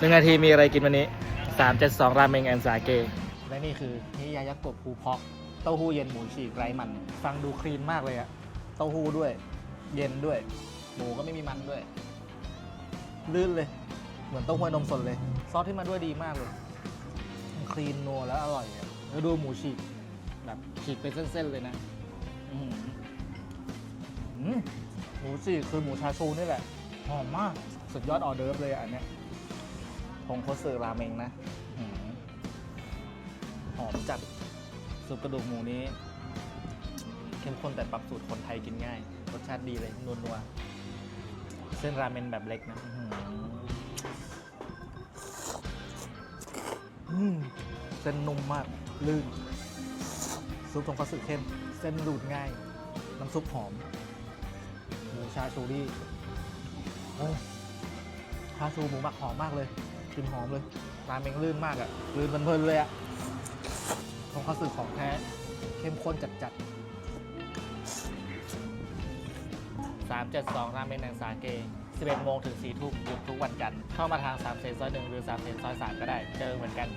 หนึ่งนาทีมีอะไรกินวันนี้สามเจ็ดสองราเมงแอนซาเก และนี่คือนิยายากบภูพอกเต้าหู้เย็นหมูฉีกไร้มัน ฟังดูคลีนมากเลยอะเต้าหู้ด้วย เย็นด้วย หมูก็ไม่มีมันด้วย ลื่นเลย เหมือนเต้าหู้นมสดเลย ซอสที่มาด้วยดีมากเลยคลีนนัวแล้วอร่อยอะแล้วดูหมูฉีก แบบฉีกเป็นเส้นๆเลยนะอื้อหืออืมหมูฉีกคือหมูชาชูนี่แหละ หอมมาก สุดยอดออเดิร์ฟเลยอะอันเนี้ย ทงโคสึราเมงนะอหอมจัดซุปกระดูกหมูนี้ เข้มข้นแต่ปรับสูตรคนไทยกินง่าย รสชาติดีเลยนัวๆเส้นราเมนแบบเล็กนะอืเส้นนุ่มมาก ลื่น ซุปทงคัตสึเข้ม เส้นดูดง่าย น้ำซุปหอม หมูชาชูรี่โอ้ชาชูหมูหมักหอมมากเลย ลิ่นหอมเลยน้ำเมงลื่นมากอะลื่นเพลินๆเลยอะทงคัตสึของแท้ เข้มข้นจัดๆ372ราเมนแองสาเก11โมงถึง4ทุ่มหยุดทุกวันจันทร์เข้ามาทาง3เซนซอย1หรือ3เซนซอย3ก็ได้ เจอเหมือนกัน